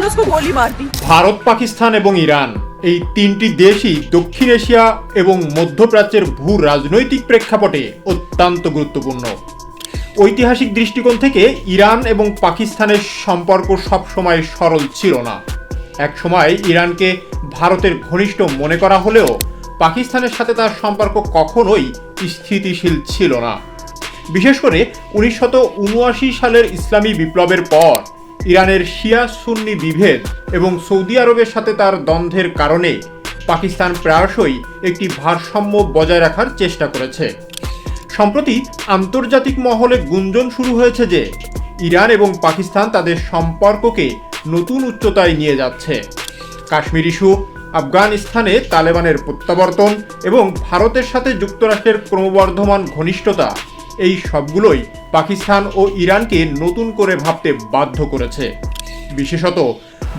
उसने उसको गोली मार दी ভারত পাকিস্তান এবং ইরান এই তিনটি দেশই দক্ষিণ এশিয়া এবং মধ্যপ্রাচ্যের ভূ রাজনৈতিক প্রেক্ষাপটে অত্যন্ত গুরুত্বপূর্ণ ঐতিহাসিক দৃষ্টিকোণ থেকে ইরান এবং পাকিস্তানের সম্পর্ক সবসময় সরল ছিল না একসময় ইরানকে ভারতের ঘনিষ্ঠ মনে করা হলেও পাকিস্তানের সাথে তার সম্পর্ক কখনোই স্থিতিশীল ছিল না বিশেষ করে উনিশশত উনআশি সালের ইসলামী বিপ্লবের পর ইরানের শিয়া সুন্নি বিভেদ এবং সৌদি আরবের সাথে তার দ্বন্দ্বের কারণে পাকিস্তান প্রায়শই একটি ভারসাম্য বজায় রাখার চেষ্টা করেছে। সম্প্রতি আন্তর্জাতিক মহলে গুঞ্জন শুরু হয়েছে যে, ইরান এবং পাকিস্তান তাদের সম্পর্ককে নতুন উচ্চতায় নিয়ে যাচ্ছে। কাশ্মীর ইস্যু, আফগানিস্তানে তালেবানের প্রত্যাবর্তন এবং ভারতের সাথে যুক্তরাষ্ট্রের ক্রমবর্ধমান ঘনিষ্ঠতা এই সবগুলোই পাকিস্তান ও ইরানকে নতুন করে ভাবতে বাধ্য করেছে। বিশেষত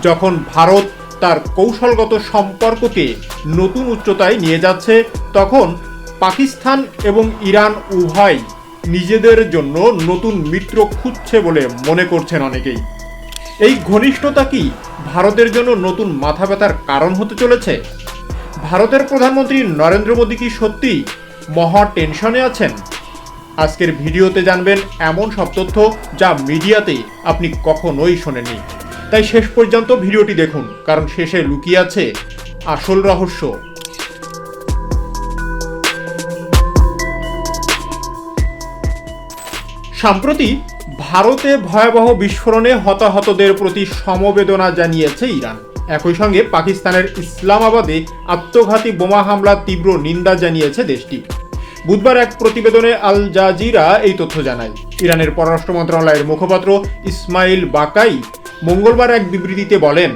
যখন ভারত তার কৌশলগত সম্পর্ককে নতুন উচ্চতায় নিয়ে যাচ্ছে, তখন পাকিস্তান এবং ইরান উভয় নিজেদের জন্য নতুন মিত্র খুঁজছে বলে মনে করছেন অনেকেই। এই ঘনিষ্ঠতা কি ভারতের জন্য নতুন মাথা ব্যথার কারণ হতে চলেছে? ভারতের প্রধানমন্ত্রী নরেন্দ্র মোদী কি সত্যি মহা টেনশনে আছেন? আজকের ভিডিওতে জানবেন এমন সব তথ্য যা মিডিয়াতে আপনি কখনোই শোনেননি। তাই শেষ পর্যন্ত ভিডিওটি দেখুন, কারণ শেষে লুকিয়ে আছে আসল রহস্য। সম্প্রতি ভারতে ভয়াবহ বিস্ফোরণে হতাহতদের প্রতি সমবেদনা জানিয়েছে ইরান। একই সঙ্গে পাকিস্তানের ইসলামাবাদে আত্মঘাতী বোমা হামলার তীব্র নিন্দা জানিয়েছে দেশটি। বুধবার এক প্রতিবেদনে আল জাজিরা এই তথ্য জানায়। ইরানের পররাষ্ট্র মন্ত্রণালয়ের মুখপাত্র ইসমাইল বাকাই মঙ্গলবার এক বিবৃতিতে বলেন,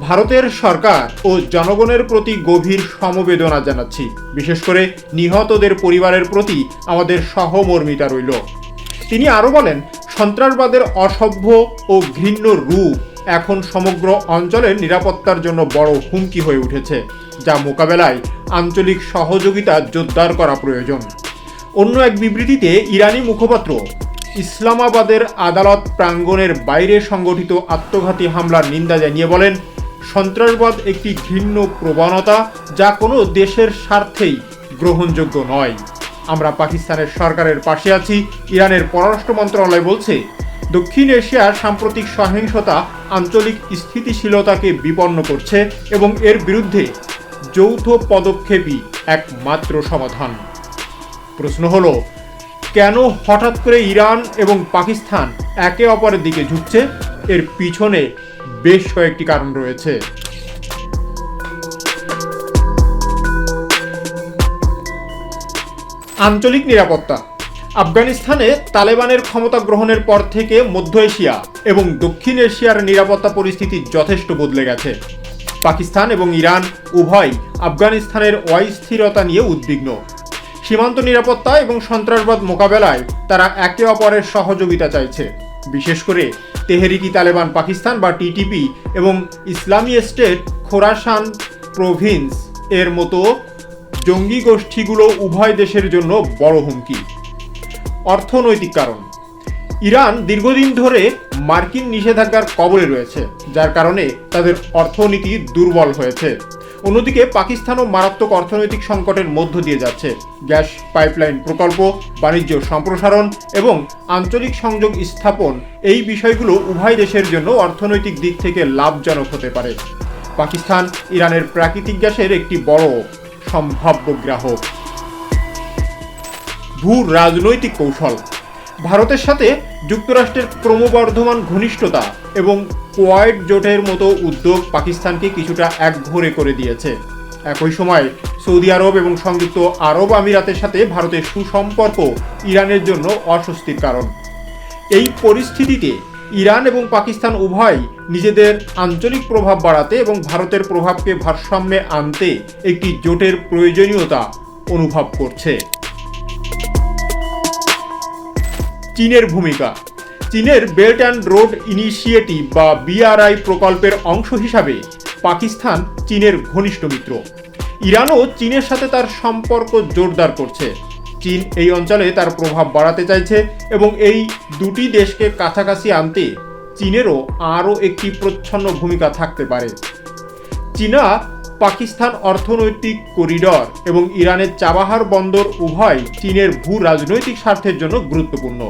ভারতের সরকার ও জনগণের প্রতি গভীর সমবেদনা জানাচ্ছি। বিশেষ করে নিহতদের পরিবারের প্রতি আমাদের সহমর্মিতা রইল। তিনি আরও বলেন, সন্ত্রাসবাদের অসভ্য ও ঘৃণ্য রূপ এখন সমগ্র অঞ্চলের নিরাপত্তার জন্য বড় হুমকি হয়ে উঠেছে। যা মোকাবেলায় আঞ্চলিক সহযোগিতা জোরদার করা প্রয়োজন। অন্য এক বিবৃতিতে ইরানি মুখপাত্র ইসলামাবাদের আদালত প্রাঙ্গণের বাইরে সংগঠিত আত্মঘাতী হামলার নিন্দা জানিয়ে বলেন, সন্ত্রাসবাদ একটি ঘৃণ্য প্রবণতা যা কোনো দেশের স্বার্থেই গ্রহণযোগ্য নয়। আমরা পাকিস্তানের সরকারের পাশে আছি, ইরানের পররাষ্ট্র মন্ত্রণালয় বলছে, দক্ষিণ এশিয়ার সাম্প্রতিক সহিংসতা আঞ্চলিক স্থিতিশীলতাকে বিপন্ন করছে এবং এর বিরুদ্ধে যৌথ পদক্ষেপই একমাত্র সমাধান। প্রশ্ন হলো, কেন হঠাৎ করে ইরান এবং পাকিস্তান একে অপরের দিকে ঝুঁকছে? এর পিছনে বেশ কয়েকটি কারণ রয়েছে। আঞ্চলিক নিরাপত্তা। আফগানিস্তানে তালেবানের ক্ষমতা গ্রহণের পর থেকে মধ্য এশিয়া এবং দক্ষিণ এশিয়ার নিরাপত্তা পরিস্থিতি যথেষ্ট বদলে গেছে। পাকিস্তান এবং ইরান উভয় আফগানিস্তানের অস্থিরতা নিয়ে উদ্বিগ্ন। সীমান্ত নিরাপত্তা এবং সন্ত্রাসবাদ মোকাবেলায় তারা একে অপরের সহযোগিতা চাইছে। বিশেষ করে তেহরিকি তালেবান পাকিস্তান বা টিটিপি এবং ইসলামী স্টেট খোরাসান প্রভিন্স এর মতো জঙ্গি গোষ্ঠীগুলো উভয় দেশের জন্য বড় হুমকি। অর্থনৈতিক কারণ। ইরান দীর্ঘদিন ধরে মার্কিন নিষেধাজ্ঞার কবলে রয়েছে, যার কারণে তাদের অর্থনীতি দুর্বল হয়েছে। অন্যদিকে পাকিস্তানও মারাত্মক অর্থনৈতিক সংকটের মধ্য দিয়ে যাচ্ছে। গ্যাস পাইপলাইন প্রকল্প, বাণিজ্য সম্প্রসারণ এবং আঞ্চলিক সংযোগ স্থাপন এই বিষয়গুলো উভয় দেশের জন্য অর্থনৈতিক দিক থেকে লাভজনক হতে পারে। পাকিস্তান ইরানের প্রাকৃতিক গ্যাসের একটি বড় সম্ভাব্য গ্রাহক। ভূ রাজনৈতিক কৌশল। ভারতের সাথে যুক্তরাষ্ট্রের ক্রমবর্ধমান ঘনিষ্ঠতা এবং কোয়াইট জোটের মতো উদ্যোগ পাকিস্তানকে কিছুটা এক একঘরে করে দিয়েছে। একই সময় সৌদি আরব এবং সংযুক্ত আরব আমিরাতের সাথে ভারতের সুসম্পর্ক ইরানের জন্য অস্বস্তির কারণ। এই পরিস্থিতিতে ইরান এবং পাকিস্তান উভয় নিজেদের আঞ্চলিক প্রভাব বাড়াতে এবং ভারতের প্রভাবকে ভারসাম্যে আনতে একটি জোটের প্রয়োজনীয়তা অনুভব করছে। চীনের ভূমিকা। চীনের বেল্ট অ্যান্ড রোড ইনিশিয়েটিভ বা বিআরআই প্রকল্পের অংশ হিসাবে পাকিস্তান চীনের ঘনিষ্ঠ মিত্র। ইরানও চীনের সাথে তার সম্পর্ক জোরদার করছে। চীন এই অঞ্চলে তার প্রভাব বাড়াতে চাইছে এবং এই দুটি দেশকে কাছাকাছি আনতে চীনেরও আরও একটি প্রচ্ছন্ন ভূমিকা থাকতে পারে। চীনা পাকিস্তান অর্থনৈতিক করিডর এবং ইরানের চাবাহার বন্দর উভয় চীনের ভূ রাজনৈতিক স্বার্থের জন্য গুরুত্বপূর্ণ।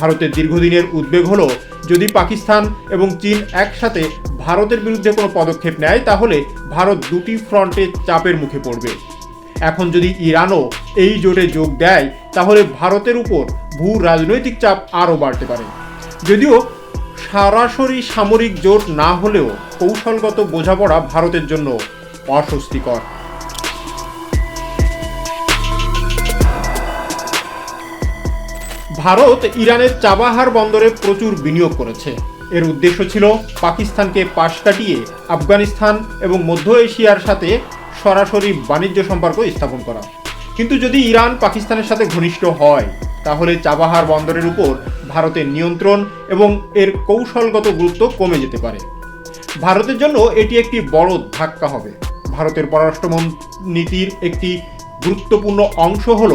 ভারতের দীর্ঘদিনের উদ্বেগ হলো, যদি পাকিস্তান এবং চীন একসাথে ভারতের বিরুদ্ধে কোনো পদক্ষেপ নেয়, তাহলে ভারত দুটি ফ্রন্টে চাপের মুখে পড়বে। এখন যদি ইরানও এই জোটে যোগ দেয়, তাহলে ভারতের উপর ভূ রাজনৈতিক চাপ আরও বাড়তে পারে। যদিও সরাসরি সামরিক জোট না হলেও কৌশলগত বোঝাপড়া ভারতের জন্য অস্বস্তিকর। ভারত ইরানের চাবাহার বন্দরে প্রচুর বিনিয়োগ করেছে। এর উদ্দেশ্য ছিল পাকিস্তানকে পাশ কাটিয়ে আফগানিস্তান এবং মধ্য এশিয়ার সাথে সরাসরি বাণিজ্য সম্পর্ক স্থাপন করা। কিন্তু যদি ইরান পাকিস্তানের সাথে ঘনিষ্ঠ হয়, তাহলে চাবাহার বন্দরের উপর ভারতের নিয়ন্ত্রণ এবং এর কৌশলগত গুরুত্ব কমে যেতে পারে। ভারতের জন্য এটি একটি বড় ধাক্কা হবে। ভারতের পররাষ্ট্র নীতির একটি গুরুত্বপূর্ণ অংশ হল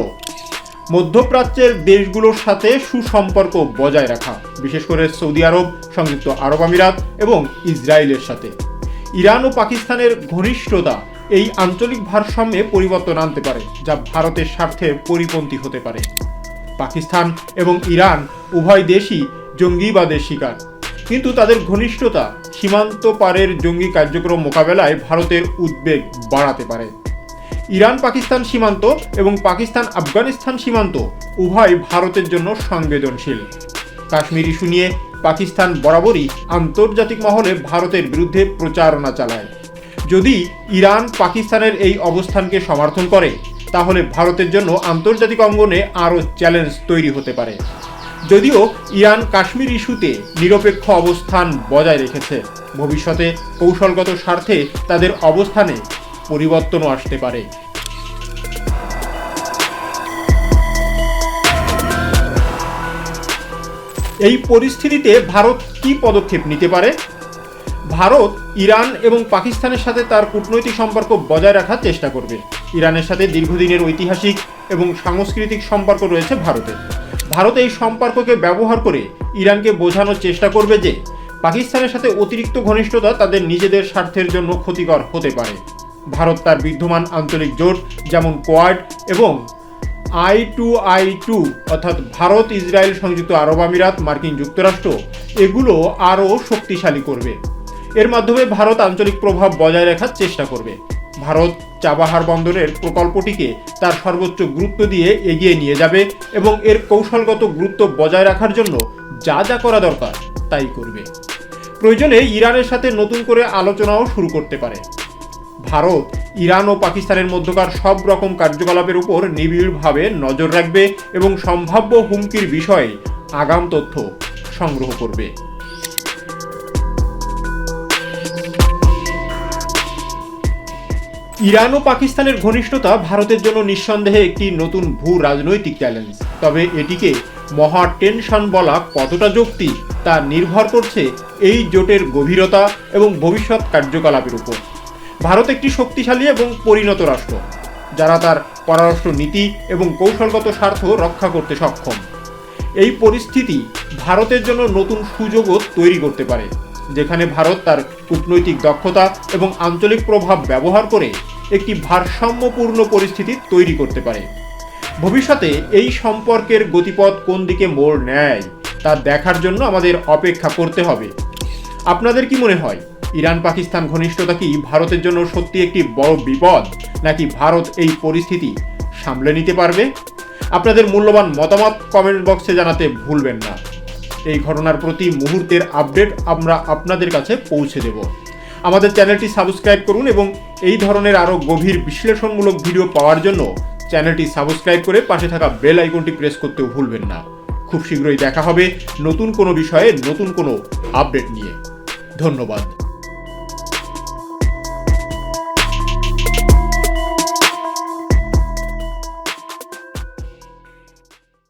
মধ্যপ্রাচ্যের দেশগুলোর সাথে সুসম্পর্ক বজায় রাখা, বিশেষ করে সৌদি আরব, সংযুক্ত আরব আমিরাত এবং ইসরায়েলের সাথে। ইরান ও পাকিস্তানের ঘনিষ্ঠতা এই আঞ্চলিক ভারসাম্যে পরিবর্তন আনতে পারে, যা ভারতের স্বার্থের পরিপন্থী হতে পারে। পাকিস্তান এবং ইরান উভয় দেশই জঙ্গিবাদের শিকার। কিন্তু তাদের ঘনিষ্ঠতা সীমান্ত পারের জঙ্গি কার্যক্রম মোকাবেলায় ভারতের উদ্বেগ বাড়াতে পারে। ইরান, পাকিস্তান সীমান্ত এবং পাকিস্তান, আফগানিস্তান সীমান্ত উভয় ভারতের জন্য সংবেদনশীল। কাশ্মীর ইস্যু নিয়ে পাকিস্তান বরাবরই আন্তর্জাতিক মহলে ভারতের বিরুদ্ধে প্রচারণা চালায়। যদি ইরান পাকিস্তানের এই অবস্থানকে সমর্থন করে, তাহলে ভারতের জন্য আন্তর্জাতিক অঙ্গনে আরও চ্যালেঞ্জ তৈরি হতে পারে। যদিও ইরান কাশ্মীর ইস্যুতে নিরপেক্ষ অবস্থান বজায় রেখেছে। ভবিষ্যতে কৌশলগত স্বার্থে তাদের অবস্থানে পরিবর্তনও আসতে পারে। এই পরিস্থিতিতে ভারত কি পদক্ষেপ নিতে পারে? ভারত, ইরান এবং পাকিস্তানের সাথে তার কূটনৈতিক সম্পর্ক বজায় রাখার চেষ্টা করবে। ইরানের সাথে দীর্ঘদিনের ঐতিহাসিক এবং সাংস্কৃতিক সম্পর্ক রয়েছে ভারতের। ভারত এই সম্পর্ককে ব্যবহার করে ইরানকে বোঝানোর চেষ্টা করবে যে পাকিস্তানের সাথে অতিরিক্ত ঘনিষ্ঠতা তাদের নিজেদের স্বার্থের জন্য ক্ষতিকর হতে পারে। ভারত তার বিদ্যমান আঞ্চলিক জোট যেমন কোয়াড এবং আই টু আই টু অর্থাৎ ভারত ইসরায়েল সংযুক্ত আরব আমিরাত মার্কিন যুক্তরাষ্ট্র এগুলো আরও শক্তিশালী করবে। এর মাধ্যমে ভারত আঞ্চলিক প্রভাব বজায় রাখার চেষ্টা করবে। ভারত চাবাহার বন্দরের প্রকল্পটিকে তার সর্বোচ্চ গুরুত্ব দিয়ে এগিয়ে নিয়ে যাবে এবং এর কৌশলগত গুরুত্ব বজায় রাখার জন্য যা যা করা দরকার তাই করবে। প্রয়োজনে ইরানের সাথে নতুন করে আলোচনাও শুরু করতে পারে। ভারত, ইরান ও পাকিস্তানের মধ্যকার সব রকম কার্যকলাপের উপর নিবিড়ভাবে নজর রাখবে এবং সম্ভাব্য হুমকির বিষয়ে আগাম তথ্য সংগ্রহ করবে। ইরান ও পাকিস্তানের ঘনিষ্ঠতা ভারতের জন্য নিঃসন্দেহে একটি নতুন ভূ রাজনৈতিক চ্যালেঞ্জ। তবে এটিকে মহা টেনশন বলা কতটা যৌক্তিক তা নির্ভর করছে এই জোটের গভীরতা এবং ভবিষ্যৎ কার্যকলাপের উপর। ভারত একটি শক্তিশালী এবং পরিণত রাষ্ট্র, যারা তার পররাষ্ট্র নীতি এবং কৌশলগত স্বার্থ রক্ষা করতে সক্ষম। এই পরিস্থিতি ভারতের জন্য নতুন সুযোগও তৈরি করতে পারে, যেখানে ভারত তার কূটনৈতিক দক্ষতা এবং আঞ্চলিক প্রভাব ব্যবহার করে একটি ভারসাম্যপূর্ণ পরিস্থিতি তৈরি করতে পারে। ভবিষ্যতে এই সম্পর্কের গতিপথ কোন দিকে মোড় নেয়, তা দেখার জন্য আমাদের অপেক্ষা করতে হবে। আপনাদের কি মনে হয়, ইরান পাকিস্তান ঘনিষ্ঠতা কি ভারতের জন্য সত্যি একটি বড় বিপদ, নাকি ভারত এই পরিস্থিতি সামলে নিতে পারবে? আপনাদের মূল্যবান মতামত কমেন্ট বক্সে জানাতে ভুলবেন না। এই ঘটনার প্রতি মুহূর্তের আপডেট আমরা আপনাদের কাছে পৌঁছে দেব। আমাদের চ্যানেলটি সাবস্ক্রাইব করুন এবং এই ধরনের আরও গভীর বিশ্লেষণমূলক ভিডিও পাওয়ার জন্য চ্যানেলটি সাবস্ক্রাইব করে পাশে থাকা বেল আইকনটি প্রেস করতেও ভুলবেন না। খুব শীঘ্রই দেখা হবে নতুন কোনো বিষয়ে নতুন কোনো আপডেট নিয়ে। ধন্যবাদ।